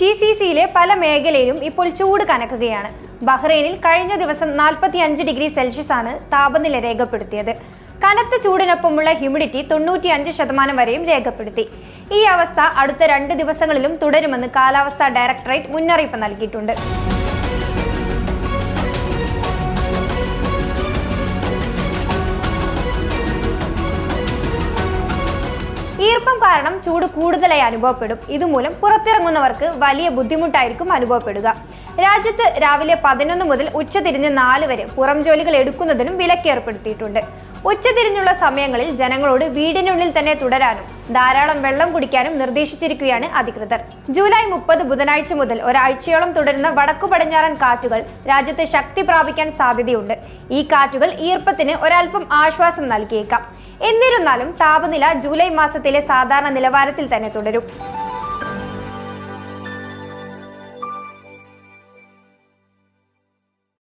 G C സിയിലെ പല മേഖലയിലും ഇപ്പോൾ ചൂട് കനക്കുകയാണ്. ബഹ്റൈനിൽ കഴിഞ്ഞ ദിവസം 45 ഡിഗ്രി സെൽഷ്യസ് ആണ് താപനില രേഖപ്പെടുത്തിയത്. കനത്ത ചൂടിനൊപ്പമുള്ള ഹ്യൂമിഡിറ്റി തൊണ്ണൂറ്റി അഞ്ച് ശതമാനം വരെയും രേഖപ്പെടുത്തി. ഈ അവസ്ഥ അടുത്ത രണ്ട് ദിവസങ്ങളിലും തുടരുമെന്ന് കാലാവസ്ഥാ ഡയറക്ടറേറ്റ് മുന്നറിയിപ്പ് നൽകിയിട്ടുണ്ട്. ഈർപ്പം കാരണം ചൂട് കൂടുതലായി അനുഭവപ്പെടും. ഇതുമൂലം പുറത്തിറങ്ങുന്നവർക്ക് വലിയ ബുദ്ധിമുട്ടായിരിക്കും അനുഭവപ്പെടുക. രാജ്യത്ത് രാവിലെ പതിനൊന്ന് മുതൽ ഉച്ചതിരിഞ്ഞ് നാല് വരെ പുറം ജോലികൾ എടുക്കുന്നതിനും വിലക്ക് ഏർപ്പെടുത്തിയിട്ടുണ്ട് ഉച്ചതിരിഞ്ഞുള്ള സമയങ്ങളിൽ ജനങ്ങളോട് വീടിനുള്ളിൽ തന്നെ തുടരാനും ധാരാളം വെള്ളം കുടിക്കാനും നിർദ്ദേശിച്ചിരിക്കുകയാണ് അധികൃതർ. ജൂലൈ മുപ്പത് ബുധനാഴ്ച മുതൽ ഒരാഴ്ചയോളം തുടരുന്ന വടക്കു പടിഞ്ഞാറൻ കാറ്റുകൾ രാജ്യത്ത് ശക്തി പ്രാപിക്കാൻ സാധ്യതയുണ്ട്. ഈ കാറ്റുകൾ ഈർപ്പത്തിന് ഒരൽപ്പം ആശ്വാസം നൽകിയേക്കാം. എന്നിരുന്നാലും താപനില ജൂലൈ മാസത്തിലെ സാധാരണ നിലവാരത്തിൽ തന്നെ തുടരും.